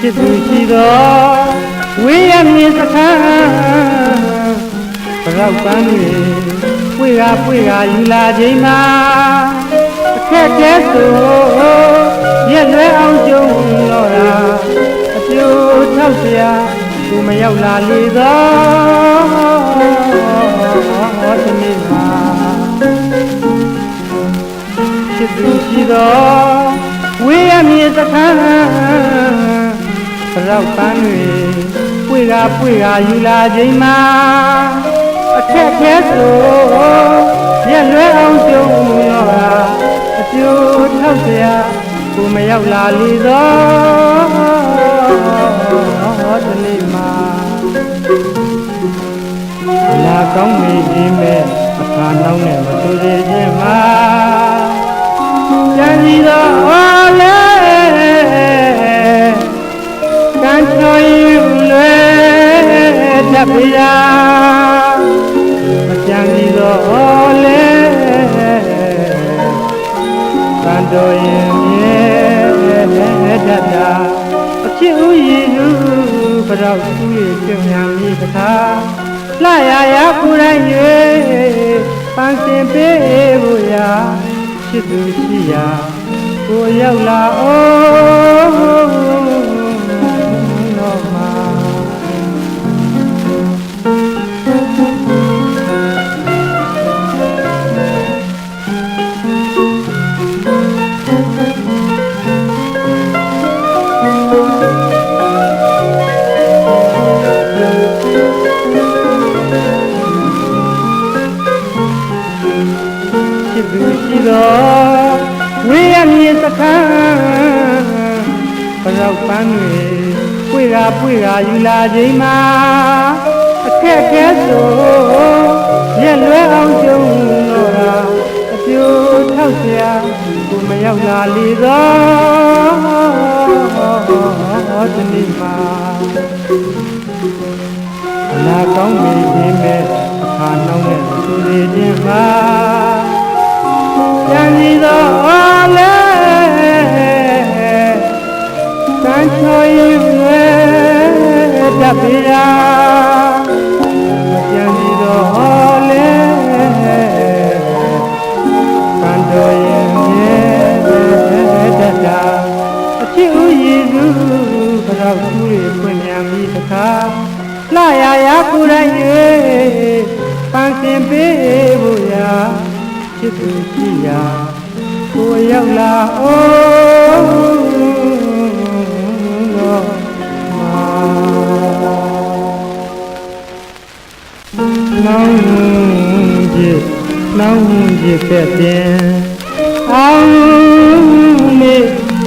ဖြစ်သူရှိသောဝေးရမြင်စခန်းရောက်ပန်းတွေပွေကပွေကယူလာချိန်မှာအခက်တဲဆိုရက်လွဲအောင်ကြုံတော့တာအပြိုထောက်เสียသူမရောက်လာလေသောဒီနေ့မှာ သူရှိသောဝေးရမြင်စခန်းရောက်ပန်းတွေပွေကပွေကယူလာချိန်မှာအခက်ခဲဆိုရက်လွဲအောင်ကြုံတော့တာအပြိုထောက်เสียကိုမရောက်လာလေသောဒီနေ့မှာလာကောင်းနေခြင်းမဲ့အခါနောက်နဲ့မတူသေးခြင်းမှာ ကြံစီသောလေကံချောရင်လွယ်တတ်ပြာမကြံစီသောလေကံတော်ရင်မြဲတတ်တာအဖြစ်ဥယျာဉ်သူဘရောက်သူရဲ့ကျုံညာမိတခါလှရရပူတိုင်း၍ပန်းစင်ပေးဖို့ရာ ဖြစ်သူရှိရာကိုရောက်လာအောင် သူရှိတော်ဝေရမြေစခန်းပရောက်ပန်းတွေပွေရာပွေရာယူလာချိန်မှာအခက်ခဲဆိုရက်လွဲအောင်ကျုံတော့တာအပြိုးထောက်စရာကိုမရောက်လာလေသောဒီနေ့မှာလာကောင်းနေခြင်းမဲ့အခါနှောင်းတဲ့သူတွေချင်းပါ ကြံစီသောလေကံချောရင်ွယ်တတ်ပြရာကြံစီသောလေကံတော်ရင်မြဲတတ်တာအချစ်ဦးရည်သူဘရောက်သူတွေဖွင့်မြန်ပြီးတခါလှရရကိုယ်တိုင်၍ပန်းစင်ပေးဖို့ရာ ဖြစ်သူရှိရာကိုရောက်လာအောင်တော့မှာနောင်ကြည့်နောင်ကြည့်တဲ့တင်အောင်မေ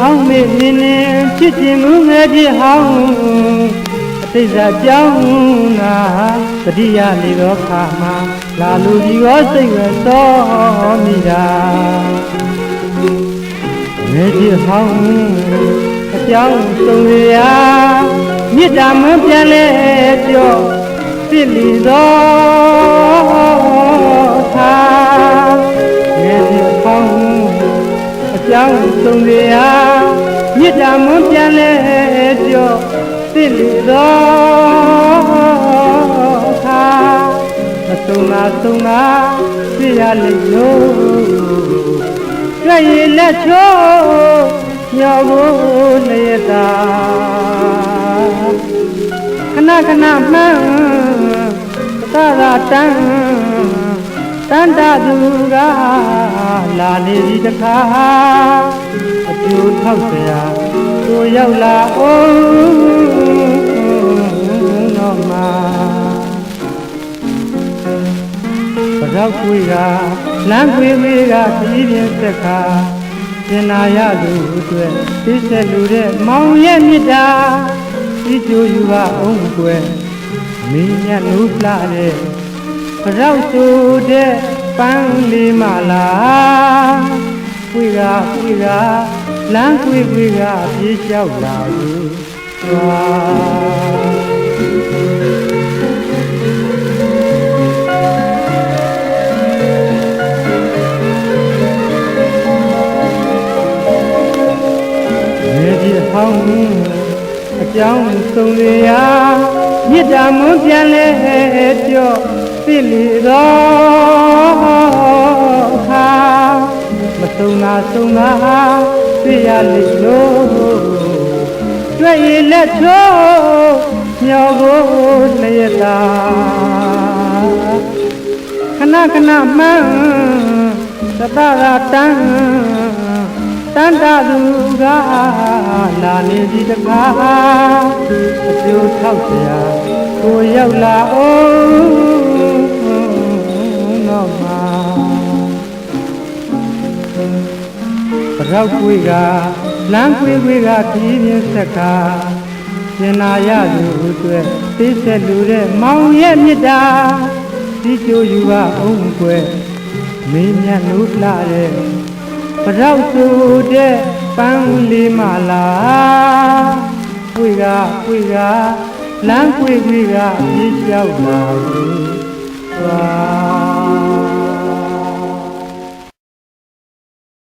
အောင်မေနင်းနေဖြစ်ခြင်းမူငယ်ခြင်းဟောင်းအတိတ်စာကြောင်းနာတတိယလေသောခါမှာ လာလူကြီးရောစိတ်ဝဲသောမိတာငယ်ခြင်းဟောင်းအကြောင်းဆုံးရာမြစ်တာမပြန်လဲကြောဖြစ်လီသောသာငယ်ခြင်းဟောင်းအကြောင်းဆုံးရာမြစ်တာမပြန်လဲကြောဖြစ်လီသောသာမ ဆုံးငါဆုံးငါပြရလိမ့်လို့တွေ့ရင်လက်ချိုးမြောက်ကိုနေတာခဏခဏမှန်းသာသာတန်းတန်တာသူကလာနေပြီတခါအကျိုးထောက်ကြကိုရောက်လာအောင် no más. ပရောက်ကွေကလမ်းကွေမေးကခီးပြင်းသက်ခါပြင်နာရသူအတွက်သိဆက်လူတဲ့မောင်ရဲ့မြစ်တာဒီကျိုးယူပါအောင်ကွယ်မင်းညနုလှတဲ့ပရောက်ဆိုတဲ့ပန်းလေးမလားကွေကကွေကလမ်းကွေကွေကပြေးလျှောက်လာသူသွား ကြောင်းစုံလျာမြစ်တာမွန်းပြန်လဲပြော့သိလီသောအခါမဆုံသာဆုံသာသိရလိမ့်လို့တွေ့ရလက်ချိုးမျောကိုလျက်သာခဏခဏမှန်းသတ္တရာတန်း တန်တသူကလာနေပြီတကားအပြိုထောက်ရာကိုရောက်လာအောင်တော့မှာပရောက်ကွေကလမ်းကွေကွေကပြင်းပြင်းဆက်ကရှင်နာရသူအတွက်သိဆက်လူတဲ့မောင်ရဲ့မြစ်တာဒီကျိုးယူပါအောင်ကွယ်မင်းမြတ်လို့လာတဲ့ ပရောက်သူတဲ့ပန်းလေးမလားကွေကကွေကလမ်းကွေကွေကပြေးလျှောက်လာဘူးသွား